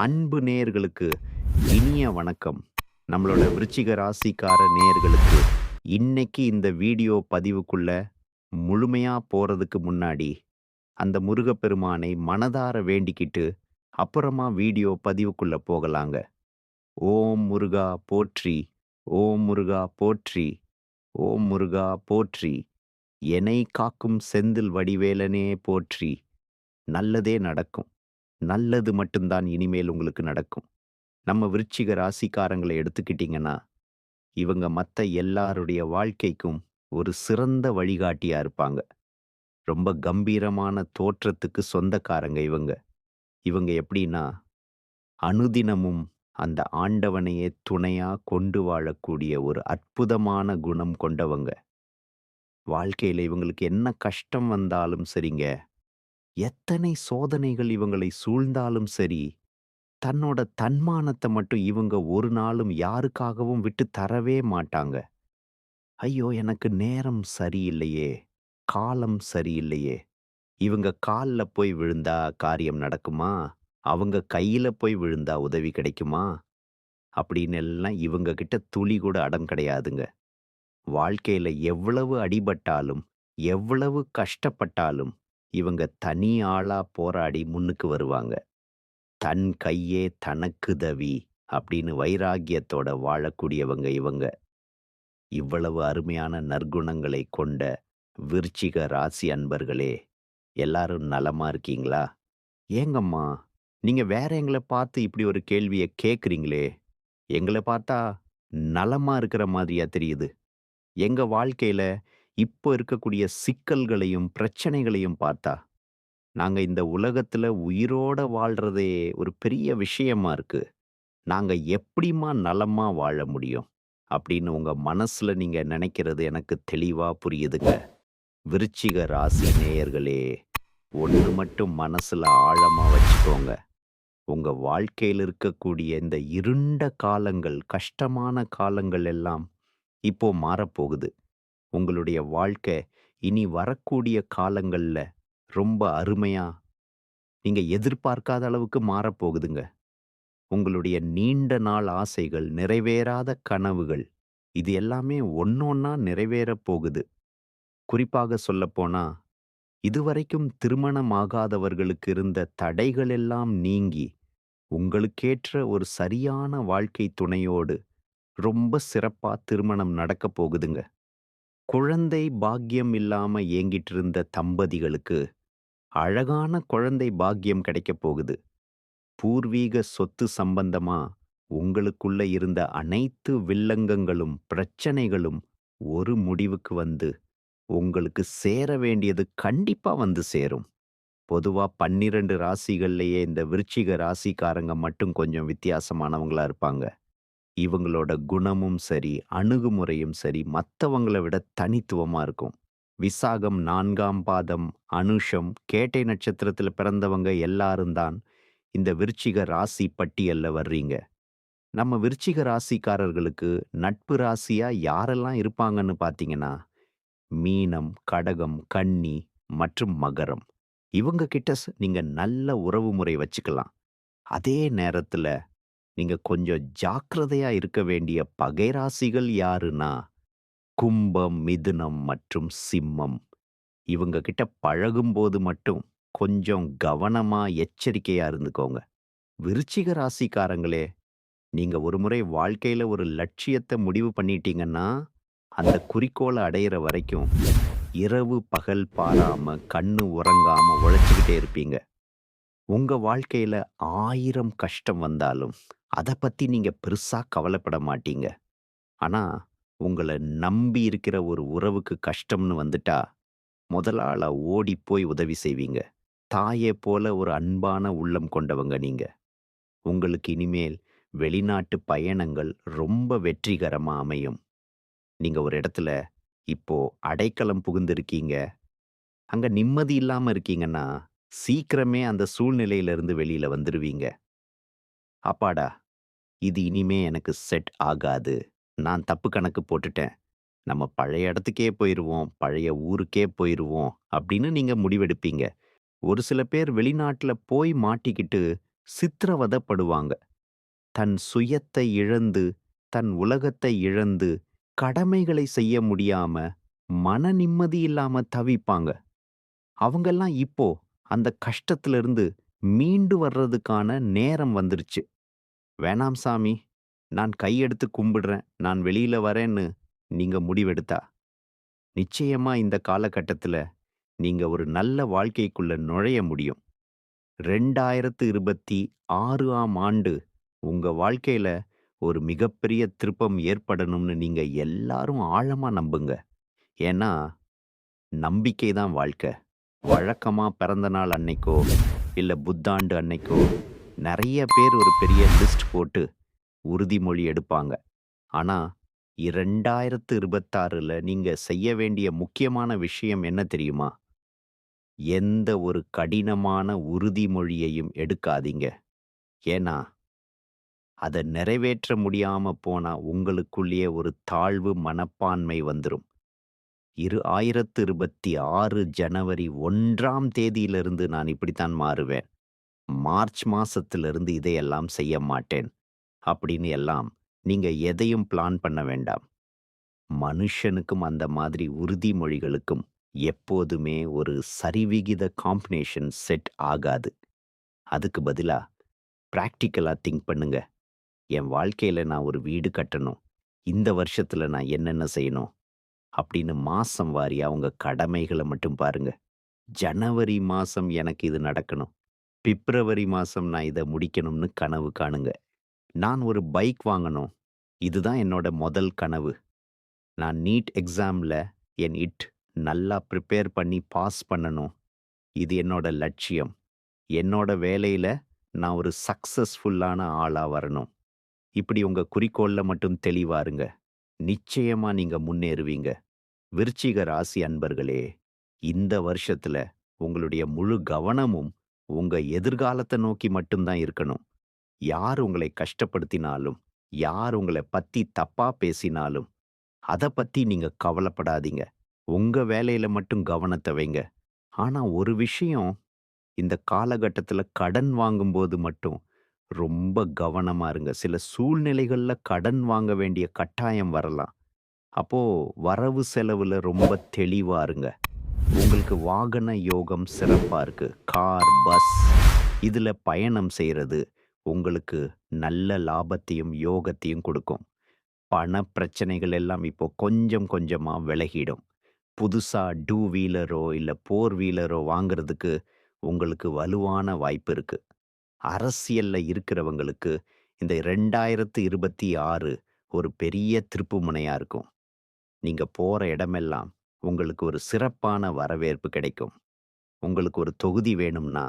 அன்பு நேயர்களுக்கு இனிய வணக்கம். நம்மளோட விருச்சிக ராசிக்கார நேயர்களுக்கு இன்னைக்கு இந்த வீடியோ பதிவுக்குள்ள முழுமையா போறதுக்கு முன்னாடி, அந்த முருகப்பெருமானை மனதார வேண்டிக்கிட்டு, அப்புறமா வீடியோ பதிவுக்குள்ள போகலாங்க. ஓம் முருகா போற்றி, ஓம் முருகா போற்றி, ஓம் முருகா போற்றி, என்னை காக்கும் செந்தில் வடிவேலனே போற்றி. நல்லதே நடக்கும். நல்லது மட்டும் தான் இனிமேல் உங்களுக்கு நடக்கும். நம்ம விருச்சிக ராசிக்காரங்களை எடுத்துக்கிட்டீங்கன்னா, இவங்க மத்த எல்லாருடைய வாழ்க்கைக்கும் ஒரு சிறந்த வழிகாட்டியா இருப்பாங்க. ரொம்ப கம்பீரமான தோற்றத்துக்கு சொந்தக்காரங்க இவங்க. இவங்க எப்படின்னா, அனுதினமும் அந்த ஆண்டவனையே துணையா கொண்டு வாழக்கூடிய ஒரு அற்புதமான குணம் கொண்டவங்க. வாழ்க்கையில இவங்களுக்கு என்ன கஷ்டம் வந்தாலும் சரிங்க, எத்தனை சோதனைகள் இவங்களை சூழ்ந்தாலும் சரி, தன்னோட தன்மானத்தை மட்டும் இவங்க ஒரு நாளும் யாருக்காகவும் விட்டு தரவே மாட்டாங்க. ஐயோ! எனக்கு நேரம் சரியில்லையே, காலம் சரியில்லையே, இவங்க கால்ல போய் விழுந்தா காரியம் நடக்குமா? அவங்க கையில போய் விழுந்தா உதவி கிடைக்குமா? அப்படின்னு எல்லாம் இவங்க கிட்ட துளி கூட அடம் கிடையாதுங்க. வாழ்க்கையில எவ்வளவு அடிபட்டாலும், எவ்வளவு கஷ்டப்பட்டாலும், இவங்க தனி ஆளா போராடி முன்னுக்கு வருவாங்க. தன் கையே தனக்கு தவி அப்படின்னு வைராகியத்தோட வாழக்கூடியவங்க இவங்க. இவ்வளவு அருமையான நற்குணங்களை கொண்ட விருச்சிக ராசி அன்பர்களே, எல்லாரும் நலமா இருக்கீங்களா? ஏங்கம்மா, நீங்க வேற எங்கள பார்த்து இப்படி ஒரு கேள்விய கேக்குறீங்களே எங்கள பார்த்தா நலமா இருக்கிற மாதிரியா தெரியுது. எங்க வாழ்க்கையில இப்போ இருக்கக்கூடிய சிக்கல்களையும், பிரச்சனைகளையும் பார்த்தா, நாங்கள் இந்த உலகத்தில் உயிரோட வாழ்கிறதே ஒரு பெரிய விஷயமா இருக்கு. நாங்கள் எப்படிம்மா நலமாக வாழ முடியும்? அப்படின்னு உங்கள் மனசில் நீங்கள் நினைக்கிறது எனக்கு தெளிவாக புரியுதுங்க. விருச்சிக ராசி நேயர்களே, ஒன்று மட்டும் மனசில் ஆழமாக வச்சுக்கோங்க. உங்கள் வாழ்க்கையில் இருக்கக்கூடிய இந்த இருண்ட காலங்கள், கஷ்டமான காலங்கள் எல்லாம் இப்போ மாறப்போகுது. உங்களுடைய வாழ்க்கை இனி வரக்கூடிய காலங்கள்ல ரொம்ப அருமையா, நீங்க எதிர்பார்க்காத அளவுக்கு மாறப்போகுதுங்க. உங்களுடைய நீண்ட நாள் ஆசைகள், நிறைவேறாத கனவுகள், இது எல்லாமே ஒன்றொன்னா நிறைவேறப் போகுது. குறிப்பாக சொல்லப்போனால் இதுவரைக்கும் திருமணம் ஆகாதவர்களுக்கு இருந்த தடைகள் எல்லாம் நீங்கி, உங்களுக்கேற்ற ஒரு சரியான வாழ்க்கை துணையோடு ரொம்ப சிறப்பா திருமணம் நடக்கப் போகுதுங்க. குழந்தை பாக்கியம் இல்லாம ஏங்கிட்டு இருந்த தம்பதிகளுக்கு, அழகான குழந்தை பாக்கியம் கிடைக்கப் போகுது. பூர்வீக சொத்து சம்பந்தமா உங்களுக்குள்ள இருந்த அனைத்து வில்லங்கங்களும், பிரச்சனைகளும் ஒரு முடிவுக்கு வந்து, உங்களுக்கு சேர வேண்டியது கண்டிப்பா வந்து சேரும். பொதுவா பன்னிரண்டு ராசிகள்லேயே இந்த விருச்சிக ராசிக்காரங்க மட்டும் கொஞ்சம் வித்தியாசமானவங்களா இருப்பாங்க. இவங்களோட குணமும் சரி, அணுகுமுறையும் சரி, மத்தவங்கள விட தனித்துவமா இருக்கும். விசாகம் நான்காம் பாதம், அனுஷம், கேட்டை நட்சத்திரத்துல பிறந்தவங்க எல்லாரும் தான் இந்த விருச்சிக ராசி பட்டியல்ல வர்றீங்க. நம்ம விருச்சிக ராசிக்காரர்களுக்கு நட்பு ராசியா யாரெல்லாம் இருப்பாங்கன்னு பார்த்தீங்கன்னா, மீனம், கடகம், கன்னி மற்றும் மகரம். இவங்க கிட்ட நீங்கள் நீங்க நல்ல உறவுமுறை வச்சுக்கலாம். அதே நேரத்துல, நீங்கள் கொஞ்சம் ஜாக்கிரதையாக இருக்க வேண்டிய பகை ராசிகள் யாருன்னா, கும்பம், மிதுனம் மற்றும் சிம்மம். இவங்க கிட்ட பழகும்போது மட்டும் கொஞ்சம் கவனமாக எச்சரிக்கையாக இருந்துக்கோங்க. விருச்சிக ராசிக்காரங்களே, நீங்கள் ஒரு முறை வாழ்க்கையில் ஒரு லட்சியத்தை முடிவு பண்ணிட்டீங்கன்னா, அந்த குறிக்கோள அடையிற வரைக்கும், இரவு பகல் பாராமல் கண்ணு உறங்காமல் உழைச்சிக்கிட்டே இருப்பீங்க. உங்கள் வாழ்க்கையில் ஆயிரம் கஷ்டம் வந்தாலும், அத பத்தி நீங்க பெருசா கவலைப்பட மாட்டீங்க. ஆனா, உங்கள நம்பி இருக்கிற ஒரு உறவுக்கு கஷ்டம்னு வந்துட்டா, முதலாள ஆளா ஓடிப் போய் உதவி செய்வீங்க. தாயே போல ஒரு அன்பான உள்ளம் கொண்டவங்க நீங்க. உங்களுக்கு இனிமேல் வெளிநாட்டு பயணங்கள் ரொம்ப வெற்றிகரமா அமையும். நீங்க ஒரு இடத்துல இப்போ அடைக்கலம் புகுந்திருக்கீங்க. அங்க நிம்மதி இல்லாம இருக்கீங்கன்னா, சீக்கிரமே அந்த சூழ்நிலையிலிருந்து வெளியில வந்துருவீங்க. அப்பாடா! இது இனிமே எனக்கு செட் ஆகாது. நான் தப்பு கணக்கு போட்டுட்டேன். நம்ம பழைய இடத்துக்கே போயிருவோம், பழைய ஊருக்கே போயிருவோம் அப்படின்னு நீங்க முடிவெடுப்பீங்க. ஒரு சில பேர் வெளிநாட்டுல போய் மாட்டிக்கிட்டு சித்திரவதப்படுவாங்க தன் சுயத்தை இழந்து, தன் உலகத்தை இழந்து, கடமைகளை செய்ய முடியாம, மன நிம்மதி இல்லாம தவிப்பாங்க. அவங்கெல்லாம் இப்போ அந்த கஷ்டத்திலிருந்து மீண்டு வர்றதுக்கான நேரம் வந்துருச்சு. வேணாம் சாமி, நான் கையெடுத்து கும்பிடுறேன், நான் வெளியில வரேன்னு நீங்க முடிவெடுத்தா, நிச்சயமா இந்த காலகட்டத்தில் நீங்க ஒரு நல்ல வாழ்க்கைக்குள்ள நுழைய முடியும். 2026ஆம் ஆண்டு உங்க வாழ்க்கையில ஒரு மிகப்பெரிய திருப்பம் ஏற்படணும்னு நீங்க எல்லாரும் ஆழமா நம்புங்க. ஏன்னா, நம்பிக்கை தான் வாழ்க்கை. வழக்கமா பிறந்த நாள் அன்னைக்கோ, இல்லை புத்தாண்டு அன்னைக்கோ, நிறைய பேர் ஒரு பெரிய லிஸ்ட் போட்டு உறுதிமொழி எடுப்பாங்க. ஆனா, 2026ல நீங்க செய்ய வேண்டிய முக்கியமான விஷயம் என்ன தெரியுமா? எந்த ஒரு கடினமான உறுதிமொழியையும் எடுக்காதீங்க. ஏன்னா, அதை நிறைவேற்ற முடியாமல் போனால் உங்களுக்குள்ளேயே ஒரு தாழ்வு மனப்பான்மை வந்துடும் இரு 2026 ஜனவரி ஒன்றாம் தேதியிலிருந்து நான் இப்படித்தான் மாறுவேன். மார்ச் மாசத்திலிருந்து இதையெல்லாம் செய்ய மாட்டேன். அப்படின்னு எல்லாம் நீங்க எதையும் பிளான் பண்ண வேண்டாம். மனுஷனுக்கும் அந்த மாதிரி உறுதிமொழிகளுக்கும் எப்போதுமே ஒரு சரிவிகித காம்பினேஷன் செட் ஆகாது. அதுக்கு பதிலா ப்ராக்டிக்கலாக திங்க் பண்ணுங்க. என் வாழ்க்கையில நான் ஒரு வீடு கட்டணும். இந்த வருஷத்துல நான் என்னென்ன செய்யணும்? அப்படின்னு மாசம் வாரியா அவங்க கடமைகளை மட்டும் பாருங்க. ஜனவரி மாசம் எனக்கு இது நடக்கணும். பிப்ரவரி மாசம் நான் இத முடிக்கணும்னு கனவு காணுங்க. நான் ஒரு பைக் வாங்கணும். இதுதான் என்னோட முதல் கனவு. நான் நீட் எக்ஸாம்ல என் இட் நல்லா ப்ரிப்பேர் பண்ணி பாஸ் பண்ணணும். இது என்னோட லட்சியம். என்னோட வேலையில நான் ஒரு சக்சஸ்ஃபுல்லான ஆளா வரணும். இப்படி உங்க குறிக்கோள்ல மட்டும் தெளிவாருங்க நிச்சயமாக நிச்சயமா நீங்க முன்னேறுவீங்க. விருச்சிக ராசி அன்பர்களே, இந்த வருஷத்துல உங்களுடைய முழு கவனமும் உங்க எதிர்காலத்த நோக்கி மட்டும் தான் இருக்கணும். யார் உங்களை கஷ்டப்படுத்தினாலும், யார் உங்கள பத்தி தப்பா பேசினாலும், அத பத்தி நீங்க கவலைப்படாதீங்க. உங்க வேலையில மட்டும் கவனத்த வைங்க. ஆனா ஒரு விஷயம், இந்த காலகட்டத்தில் கடன் வாங்கும்போது மட்டும் ரொம்ப கவனமா இருங்க. சில சூழ்நிலைகள்ல கடன் வாங்க வேண்டிய கட்டாயம் வரலாம். அப்போ வரவு செலவுல ரொம்ப தெளிவா இருங்க. உங்களுக்கு வாகன யோகம் சிறப்பா இருக்கு. கார், பஸ் இதுல பயணம் செய்கிறது உங்களுக்கு நல்ல லாபத்தையும், யோகத்தையும் கொடுக்கும் பண பிரச்சனைகள் எல்லாம் இப்போ கொஞ்சம் கொஞ்சமா விலகிடும். புதுசா டூ வீலரோ, இல்ல போர் வீலரோ வாங்கிறதுக்கு உங்களுக்கு வலுவான வாய்ப்பு இருக்கு. அரசியல்ல இருக்கிறவங்களுக்கு இந்த 2026 ஒரு பெரிய திருப்புமுனையா இருக்கும். நீங்க போற இடமெல்லாம் உங்களுக்கு ஒரு சிறப்பான வரவேற்பு கிடைக்கும். உங்களுக்கு ஒரு தொகுதி வேணும்னா,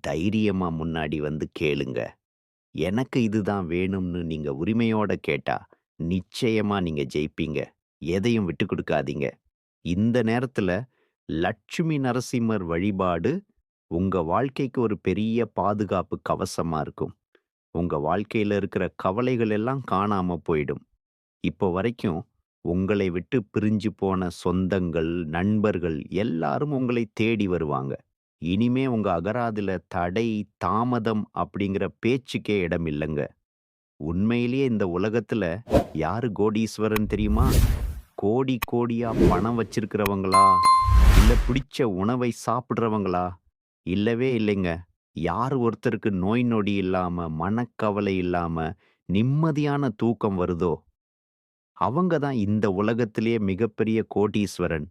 தைரியமா முன்னாடி வந்து கேளுங்க. எனக்கு இதுதான் வேணும்னு நீங்க உரிமையோட கேட்டா, நிச்சயமா நீங்க ஜெயிப்பீங்க. எதையும் விட்டுக் கொடுக்காதீங்க இந்த நேரத்துல லட்சுமி நரசிம்மர் வழிபாடு உங்க வாழ்க்கைக்கு ஒரு பெரிய பாதுகாப்பு கவசமா இருக்கும். உங்க வாழ்க்கையில இருக்கிற கவலைகள் எல்லாம் காணாம போயிடும். இப்போ வரைக்கும் உங்களை விட்டு பிரிஞ்சு போன சொந்தங்கள், நண்பர்கள் எல்லாரும் உங்களை தேடி வருவாங்க. இனிமே உங்க அகராதில தடை, தாமதம் அப்படிங்கிற பேச்சுக்கே இடம் இல்லைங்க உண்மையிலேயே இந்த உலகத்துல யாரு கோடீஸ்வரன் தெரியுமா? கோடி கோடியா பணம் வச்சிருக்கிறவங்களா? இல்ல பிடிச்ச உணவை சாப்பிட்றவங்களா இல்லவே இல்லைங்க. யார் ஒருத்தருக்கு நோய் நொடி இல்லாம, மனக்கவலை இல்லாம, நிம்மதியான தூக்கம் வருதோ, அவங்க தான் இந்த உலகத்திலேயே மிகப்பெரிய கோடீஸ்வரன்.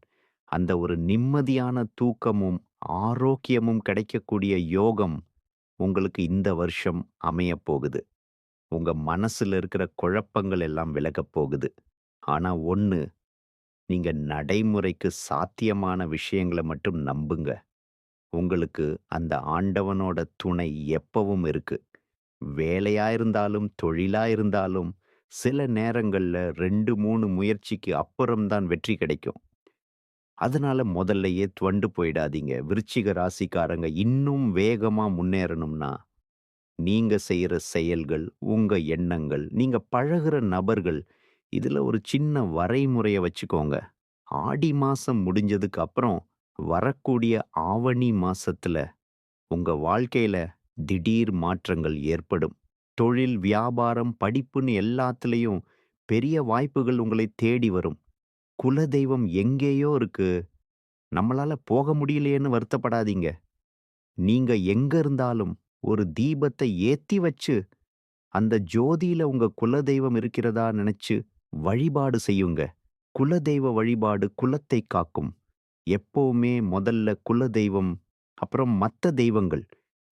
அந்த ஒரு நிம்மதியான தூக்கமும், ஆரோக்கியமும் கிடைக்கக்கூடிய யோகம் உங்களுக்கு இந்த வருஷம் அமையப் போகுது. உங்க மனசுல இருக்கிற குழப்பங்கள் எல்லாம் விலகப் போகுது. ஆனா ஒண்ணு, நீங்க நடைமுறைக்கு சாத்தியமான விஷயங்கள மட்டும் நம்புங்க. உங்களுக்கு அந்த ஆண்டவனோட துணை எப்பவும் இருக்கு. வேலையா இருந்தாலும், தொழிலா இருந்தாலும், சில நேரங்கள்ல 2, 3 முயற்சிக்கு அப்புறம் தான் வெற்றி கிடைக்கும். அதனால முதல்லயே துவண்டு போயிடாதீங்க. விருச்சிக ராசிக்காரங்க இன்னும் வேகமா முன்னேறணும்னா, நீங்க செய்யற செயல்கள், உங்க எண்ணங்கள், நீங்க பழகுற நபர்கள், இதுல ஒரு சின்ன வரைமுறைய வச்சுக்கோங்க. ஆடி மாசம் முடிஞ்சதுக்கு அப்புறம் வரக்கூடிய ஆவணி மாசத்துல உங்க வாழ்க்கையில திடீர் மாற்றங்கள் ஏற்படும். தொழில், வியாபாரம், படிப்புன்னு எல்லாத்துலயும் பெரிய வாய்ப்புகள் உங்களை தேடி வரும். குலதெய்வம் எங்கேயோ இருக்கு. நம்மளால போக முடியலையேன்னு வருத்தப்படாதீங்க. நீங்க எங்க இருந்தாலும் ஒரு தீபத்தை ஏத்தி வச்சு, அந்த ஜோதியில உங்க குலதெய்வம் இருக்கிறதா நினைச்சு வழிபாடு செய்யுங்க. குலதெய்வ வழிபாடு குலத்தை காக்கும். எப்போவுமே முதல்ல குலதெய்வம், அப்புறம் மத்த தெய்வங்கள்.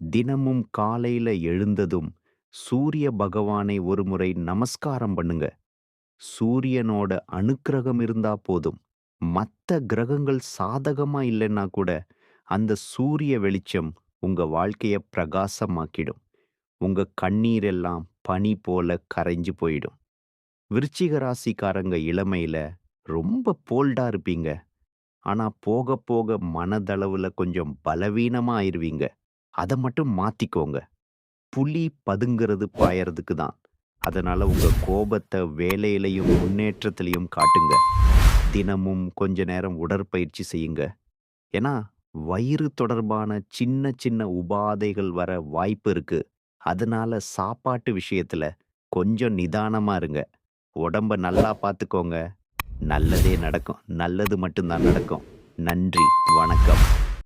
தினமும் காலையில எழுந்ததும் சூரிய பகவானை ஒருமுறை நமஸ்காரம் பண்ணுங்க. சூரியனோட அனுக்கிரகம் இருந்தா போதும். மத்த கிரகங்கள் சாதகமா இல்லைன்னா கூட அந்த சூரிய வெளிச்சம் உங்க வாழ்க்கைய பிரகாசமாக்கிடும். உங்க கண்ணீர் எல்லாம் பனி போல கரைஞ்சு போயிடும். விருச்சிக ராசிக்காரங்க இளமையில ரொம்ப போல்டா இருப்பீங்க. ஆனா போக போக மனதளவுல கொஞ்சம் பலவீனமா ஆயிருவீங்க. அத மட்டும் மாத்திக்கோங்க. புலி பதுங்கிறது பாயறதுக்கு தான். அதனால உங்கள் கோபத்தை வேலையிலையும் முன்னேற்றத்திலையும் காட்டுங்க. தினமும் கொஞ்ச நேரம் உடற்பயிற்சி செய்யுங்க. ஏன்னா வயிறு தொடர்பான சின்ன சின்ன உபாதைகள் வர வாய்ப்பு இருக்கு. அதனால சாப்பாட்டு விஷயத்துல கொஞ்சம் நிதானமா இருங்க. உடம்ப நல்லா பார்த்துக்கோங்க. நல்லதே நடக்கும். நல்லது மட்டும்தான் நடக்கும். நன்றி. வணக்கம்.